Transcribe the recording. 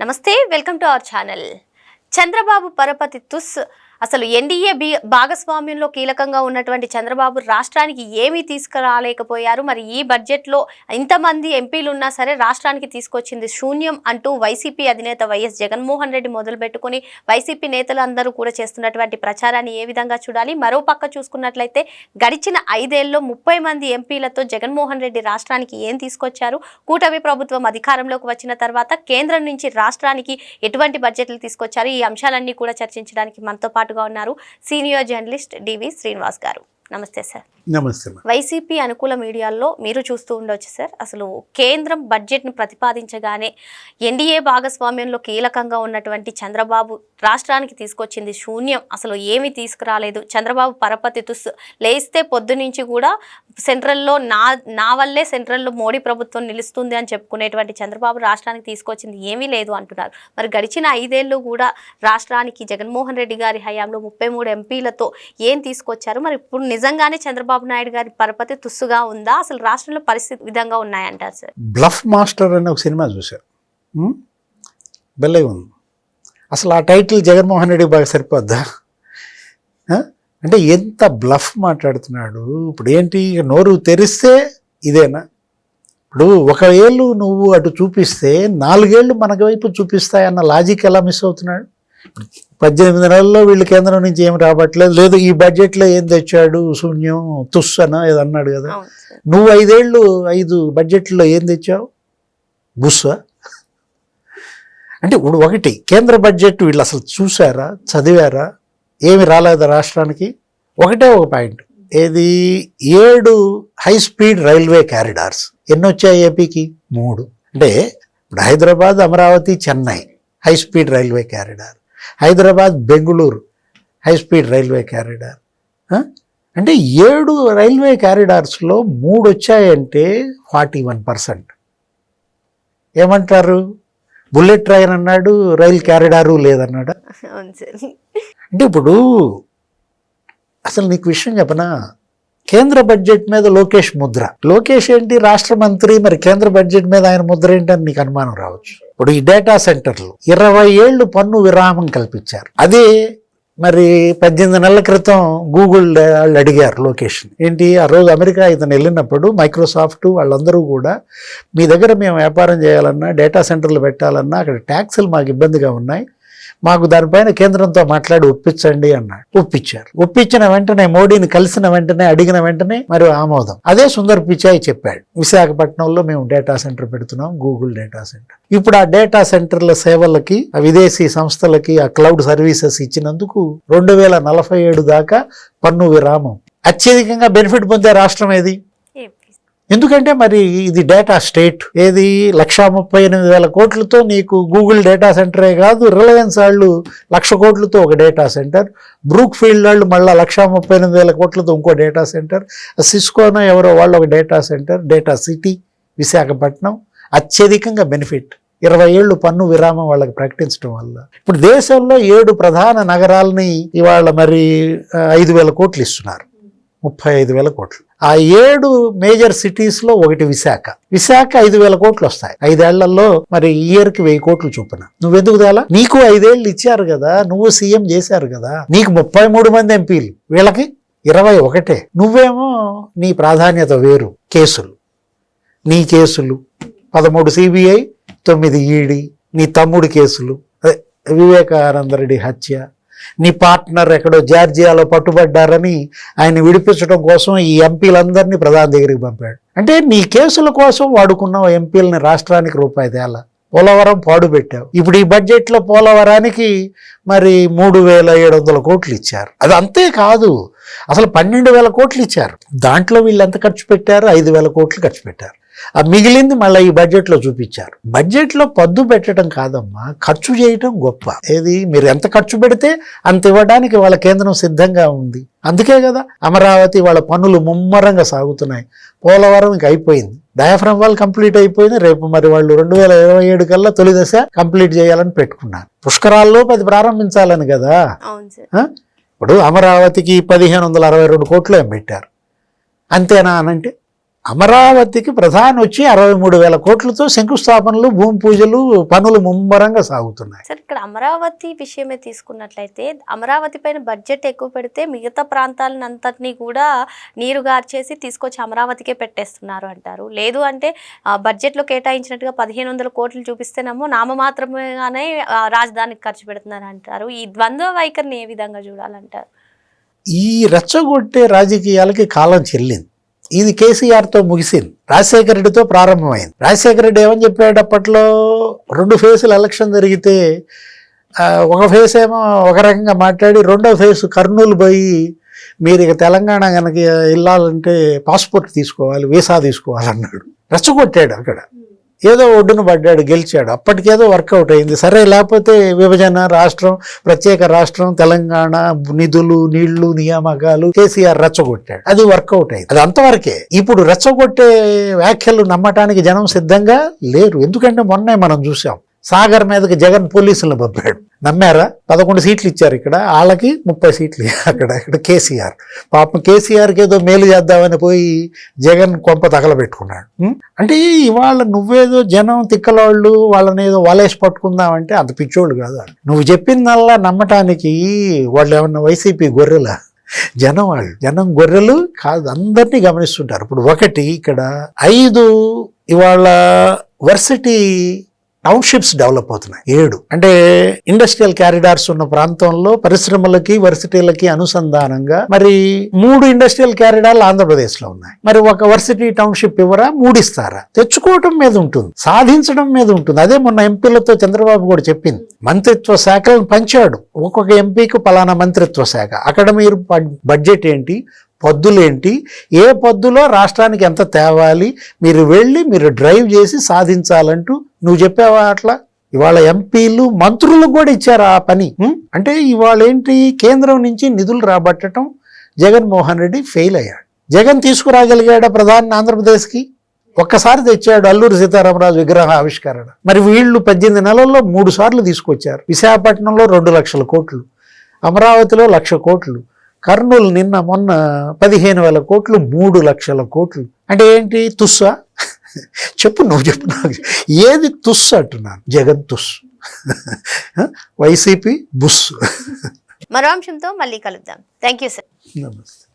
నమస్తే welcome to our channel. Chandrababu పరపతి తుస్ అసలు ఎన్డీఏ భాగస్వామ్యంలో కీలకంగా ఉన్నటువంటి చంద్రబాబు రాష్ట్రానికి ఏమీ తీసుకురాలేకపోయారు. మరి ఈ బడ్జెట్లో ఇంతమంది ఎంపీలు ఉన్నా సరే రాష్ట్రానికి తీసుకొచ్చింది శూన్యం అంటూ వైసీపీ అధినేత వైఎస్ జగన్మోహన్ రెడ్డి మొదలుపెట్టుకుని వైసీపీ నేతలు అందరూ కూడా చేస్తున్నటువంటి ప్రచారాన్ని ఏ విధంగా చూడాలి? మరో పక్క చూసుకున్నట్లయితే గడిచిన ఐదేళ్ళలో ముప్పై మంది ఎంపీలతో జగన్మోహన్ రెడ్డి రాష్ట్రానికి ఏం తీసుకొచ్చారు? కూటమి ప్రభుత్వం అధికారంలోకి వచ్చిన తర్వాత కేంద్రం నుంచి రాష్ట్రానికి ఎటువంటి బడ్జెట్లు తీసుకొచ్చారు? ఈ అంశాలన్నీ కూడా చర్చించడానికి మనతో పాటు పాటుగా ఉన్నారు. సీనియర్ జర్నలిస్ట్ డివి శ్రీనివాస్ గారు. నమస్తే సార్. నమస్తే. వైసీపీ అనుకూల మీడియాల్లో మీరు చూస్తూ ఉండొచ్చు సార్. అసలు కేంద్రం బడ్జెట్ను ప్రతిపాదించగానే ఎన్డీఏ భాగస్వామ్యంలో కీలకంగా ఉన్నటువంటి చంద్రబాబు రాష్ట్రానికి తీసుకొచ్చింది శూన్యం. అసలు ఏమీ తీసుకురాలేదు. చంద్రబాబు పరపతి తుస్ లేస్తే పొద్దు నుంచి కూడా సెంట్రల్లో నా నా వల్లే సెంట్రల్లో మోడీ ప్రభుత్వం నిలుస్తుంది అని చెప్పుకునేటువంటి చంద్రబాబు రాష్ట్రానికి తీసుకొచ్చింది ఏమీ లేదు అంటున్నారు. మరి గడిచిన ఐదేళ్ళు కూడా రాష్ట్రానికి జగన్మోహన్ రెడ్డి గారి హయాంలో ముప్పై మూడు ఎంపీలతో ఏం తీసుకొచ్చారు? మరి ఇప్పుడు నిజంగానే చంద్రబాబు నాయుడు గారి పరపతి తుస్సుగా ఉందా? అసలు రాష్ట్రంలో పరిస్థితి విధంగా ఉన్నాయంటారు సార్? బ్లఫ్ మాస్టర్ అనే ఒక సినిమా చూశారు. బెల్లై భలే ఉంది. అసలు ఆ టైటిల్ జగన్మోహన్ రెడ్డి బాగా సరిపోద్దా? అంటే ఎంత బ్లఫ్ మాట్లాడుతున్నాడు. ఇప్పుడు ఏంటి? ఇక నోరు తెరిస్తే ఇదేనా? ఇప్పుడు ఒక ఏళ్ళు నువ్వు అటు చూపిస్తే నాలుగేళ్ళు మనకి వైపు చూపిస్తాయన్న లాజిక్ ఎలా మిస్ అవుతున్నాడు? పద్దెనిమిది నెలల్లో వీళ్ళు కేంద్రం నుంచి ఏం రావట్లేదు. లేదు ఈ బడ్జెట్లో ఏం తెచ్చాడు శూన్యం తుస్ అనో ఏదో అన్నాడు కదా. నువ్వు ఐదేళ్ళు ఐదు బడ్జెట్లో ఏం తెచ్చావు? బుస్స? అంటే ఇప్పుడు ఒకటి కేంద్ర బడ్జెట్ వీళ్ళు అసలు చూసారా చదివారా? ఏమి రాలేదా రాష్ట్రానికి? ఒకటే ఒక పాయింట్. ఏది? ఏడు హై స్పీడ్ రైల్వే క్యారిడార్స్ ఎన్ని వచ్చాయి ఏపీకి? మూడు. అంటే ఇప్పుడు Hyderabad Amaravati Chennai high speed railway corridor Hyderabad Bengaluru high speed railway corridor? అంటే ఏడు రైల్వే క్యారిడార్స్లో మూడు వచ్చాయంటే ఫార్టీ వన్ పర్సెంట్. ఏమంటారు? బుల్లెట్ ట్రైన్ అన్నాడు రైల్ క్యారిడారు లేదన్నాడు? అంటే ఇప్పుడు అసలు నీకు విషయం చెప్పనా? కేంద్ర బడ్జెట్ మీద లోకేష్ ముద్ర. లోకేష్ ఏంటి? రాష్ట్ర మంత్రి. మరి కేంద్ర బడ్జెట్ మీద ఆయన ముద్ర ఏంటని నీకు అనుమానం రావచ్చు. ఇప్పుడు ఈ డేటా సెంటర్లు ఇరవై ఏళ్ళు పన్ను విరామం కల్పించారు. అదే మరి పద్దెనిమిది నెలల క్రితం గూగుల్ వాళ్ళు అడిగారు లొకేషన్. ఏంటి? ఆ రోజు అమెరికా ఇతను వెళ్ళినప్పుడు మైక్రోసాఫ్ట్ వాళ్ళందరూ కూడా మీ దగ్గర మేము వ్యాపారం చేయాలన్నా డేటా సెంటర్లు పెట్టాలన్నా అక్కడ ట్యాక్సులు మాకు ఇబ్బందిగా ఉన్నాయి. మాకు దానిపైన కేంద్రంతో మాట్లాడి ఒప్పించండి అన్నాడు. ఒప్పించారు. ఒప్పించిన వెంటనే మోడీని కలిసిన వెంటనే అడిగిన వెంటనే మరి ఆమోదం. అదే సుందర్ పిచాయ్ చెప్పాడు. విశాఖపట్నంలో మేము డేటా సెంటర్ పెడుతున్నాం గూగుల్ డేటా సెంటర్. ఇప్పుడు ఆ డేటా సెంటర్ల సేవలకి ఆ విదేశీ సంస్థలకి ఆ క్లౌడ్ సర్వీసెస్ ఇచ్చినందుకు రెండు వేల నలభై ఏడు దాకా పన్ను విరామం. అత్యధికంగా బెనిఫిట్ పొందే రాష్ట్రం ఏది? ఎందుకంటే మరి ఇది డేటా స్టేట్. ఏది? లక్షా ముప్పై ఎనిమిది వేల కోట్లతో నీకు గూగుల్ డేటా సెంటరే కాదు రిలయన్స్ వాళ్ళు లక్ష కోట్లతో ఒక డేటా సెంటర్. బ్రూక్ ఫీల్డ్ వాళ్ళు మళ్ళీ లక్షా ముప్పై ఎనిమిది వేల కోట్లతో ఇంకో డేటా సెంటర్. సిస్కోనో ఎవరో వాళ్ళు ఒక data centre data city Visakhapatnam. అత్యధికంగా బెనిఫిట్. ఇరవై ఏళ్ళు పన్ను విరామం వాళ్ళకి ప్రకటించడం వల్ల. ఇప్పుడు దేశంలో ఏడు ప్రధాన నగరాలని ఇవాళ మరి ఐదు వేల కోట్లు ఇస్తున్నారు. ముప్పై ఐదు వేల కోట్లు. ఆ ఏడు మేజర్ సిటీస్లో ఒకటి విశాఖ. విశాఖ ఐదు వేల కోట్లు వస్తాయి. ఐదేళ్ళలో మరి ఇయర్కి వెయ్యి కోట్లు చొప్పున. నువ్వెందుకు తేలా నీకు ఐదేళ్ళు ఇచ్చారు కదా నువ్వు సీఎం చేశారు కదా నీకు ముప్పై మూడు మంది ఎంపీలు. వీళ్ళకి ఇరవై ఒకటే. నువ్వేమో నీ ప్రాధాన్యత వేరు. కేసులు. నీ కేసులు. పదమూడు సిబిఐ తొమ్మిది ఈడీ. నీ తమ్ముడు కేసులు. అదే వివేకానంద రెడ్డి హత్య. నీ పార్ట్నర్ ఎక్కడో జార్జియాలో పట్టుబడ్డారని ఆయన విడిపించడం కోసం ఈ ఎంపీలందరినీ ప్రధాని దగ్గరికి పంపాడు. అంటే నీ కేసుల కోసం వాడుకున్న ఎంపీలని రాష్ట్రానికి రూపాయి తేల. పోలవరం పాడు పెట్టావు ఇప్పుడు ఈ బడ్జెట్లో పోలవరానికి మరి మూడు వేల ఏడు వందల కోట్లు ఇచ్చారు. అది అంతే కాదు. అసలు పన్నెండు వేల కోట్లు ఇచ్చారు. దాంట్లో వీళ్ళు ఎంత ఖర్చు పెట్టారు? ఐదు వేల కోట్లు ఖర్చు పెట్టారు. ఆ మిగిలింది మళ్ళీ ఈ బడ్జెట్లో చూపించారు. బడ్జెట్లో పద్దు పెట్టడం కాదమ్మా ఖర్చు చేయటం గొప్ప. ఏది? మీరు ఎంత ఖర్చు పెడితే అంత ఇవ్వడానికి వాళ్ళ కేంద్రం సిద్ధంగా ఉంది. అందుకే కదా అమరావతి వాళ్ళ పనులు ముమ్మరంగా సాగుతున్నాయి. పోలవరం ఇంక అయిపోయింది. డయాఫ్రమ్ వాళ్ళు కంప్లీట్ అయిపోయింది. రేపు మరి వాళ్ళు రెండు వేల ఇరవై ఏడు కల్లా తొలి దశ కంప్లీట్ చేయాలని పెట్టుకున్నారు. పుష్కరాల్లో అది ప్రారంభించాలని కదా? ఇప్పుడు అమరావతికి పదిహేను వందల అరవై రెండు కోట్లు ఏం పెట్టారు. అంతేనా అనంటే అమరావతికి ప్రధాని వచ్చి అరవై మూడు వేల కోట్లతో శంకుస్థాపనలు భూమి పూజలు పనులు ముమ్మరంగా సాగుతున్నాయి. సార్ ఇక్కడ అమరావతి విషయమే తీసుకున్నట్లయితే అమరావతి పైన బడ్జెట్ ఎక్కువ పెడితే మిగతా ప్రాంతాలను అంతటినీ కూడా నీరు గార్చేసి తీసుకొచ్చి అమరావతికే పెట్టేస్తున్నారు అంటారు. లేదు అంటే బడ్జెట్లో కేటాయించినట్టుగా పదిహేను వందల కోట్లు చూపిస్తేనేమో నామమాత్రమేగానే రాజధానికి ఖర్చు పెడుతున్నారు అంటారు. ఈ ద్వంద్వ వైఖరిని ఏ విధంగా చూడాలంటారు? ఈ రెచ్చగొట్టే రాజకీయాలకి కాలం చెల్లింది. ఇది కేసీఆర్తో ముగిసింది. రాజశేఖర రెడ్డితో ప్రారంభమైంది. రాజశేఖర రెడ్డి ఏమని చెప్పాడు అప్పట్లో? రెండు ఫేసులు ఎలక్షన్ జరిగితే ఒక ఫేస్ ఏమో ఒక రకంగా మాట్లాడి రెండో ఫేస్ కర్నూలు పోయి మీరు ఇక తెలంగాణ కనుక వెళ్ళాలంటే పాస్పోర్ట్ తీసుకోవాలి వీసా తీసుకోవాలన్నాడు. రెచ్చగొట్టాడు అక్కడ. ఏదో ఒడ్డున పడ్డాడు గెలిచాడు. అప్పటికేదో వర్కౌట్ అయింది. సరే లేకపోతే విభజన రాష్ట్రం ప్రత్యేక రాష్ట్రం తెలంగాణ నిధులు నీళ్ళు నియామకాలు కేసీఆర్ రెచ్చగొట్టాడు. అది వర్కౌట్ అయింది. అది అంతవరకే. ఇప్పుడు రెచ్చగొట్టే వ్యాఖ్యలు నమ్మటానికి జనం సిద్ధంగా లేరు. ఎందుకంటే మొన్నే మనం చూసాం సాగర్ మీదకి జగన్ పోలీసులను పంపాడు. నమ్మారా? పదకొండు సీట్లు ఇచ్చారు ఇక్కడ. వాళ్ళకి ముప్పై సీట్లు అక్కడ. ఇక్కడ కేసీఆర్. పాపం కేసీఆర్కి ఏదో మేలు చేద్దామని పోయి జగన్ కొంప తగలబెట్టుకున్నాడు. అంటే ఇవాళ నువ్వేదో జనం తిక్కలోళ్ళు వాళ్ళని ఏదో వలేసి పట్టుకుందామంటే అంత పిచ్చోళ్ళు కాదు నువ్వు చెప్పిందల్లా నమ్మటానికి వాళ్ళు ఏమన్నా వైసీపీ గొర్రెల? జనం వాళ్ళు. జనం గొర్రెలు కాదు అందరినీ గమనిస్తుంటారు. ఇప్పుడు ఒకటి ఇక్కడ ఐదు ఇవాళ వర్సిటీ టౌన్షిప్స్ డెవలప్ అవుతున్నాయి. ఏడు. అంటే ఇండస్ట్రియల్ క్యారిడార్స్ ఉన్న ప్రాంతంలో పరిశ్రమలకి వర్సిటీలకి అనుసంధానంగా మరి మూడు ఇండస్ట్రియల్ క్యారిడార్లు ఆంధ్రప్రదేశ్లో ఉన్నాయి. మరి ఒక వర్సిటీ టౌన్షిప్ ఇవ్వరా? మూడు ఇస్తారా తెచ్చుకోవటం మీద ఉంటుంది. సాధించడం మీద ఉంటుంది. అదే మొన్న ఎంపీలతో చంద్రబాబు కూడా చెప్పింది. మంత్రిత్వ శాఖలను పంచాడు. ఒక్కొక్క ఎంపీకి పలానా మంత్రిత్వ శాఖ. అక్కడ మీరు బడ్- బడ్జెట్ ఏంటి? పద్దులేంటి? ఏ పద్దులో రాష్ట్రానికి ఎంత తేవాలి? మీరు వెళ్ళి మీరు డ్రైవ్ చేసి సాధించాలంటూ నువ్వు చెప్పావా అట్లా? ఇవాళ ఎంపీలు మంత్రులకు కూడా ఇచ్చారు ఆ పని. అంటే ఇవాళ ఏంటి కేంద్రం నుంచి నిధులు రాబట్టడం జగన్మోహన్ రెడ్డి ఫెయిల్ అయ్యాడు. జగన్ తీసుకురాగలిగాడా ప్రధాని ఆంధ్రప్రదేశ్కి? ఒక్కసారి తెచ్చాడు అల్లూరి సీతారామరాజు విగ్రహ ఆవిష్కరణ. మరి వీళ్ళు పద్దెనిమిది నెలల్లో మూడు సార్లు తీసుకొచ్చారు. విశాఖపట్నంలో రెండు లక్షల కోట్లు అమరావతిలో లక్ష కోట్లు కర్నూలు నిన్న మొన్న పదిహేను వేల కోట్లు మూడు లక్షల కోట్లు. అంటే ఏంటి? తుస్సా? చెప్పు నువ్వు చెప్పు నాకు ఏది తుస్ అంటున్నాను? జగన్ తుస్ వైసీపీ బుస్ మరో అంశంతో మళ్ళీ కలుద్దాం. Thank you sir. నమస్తే.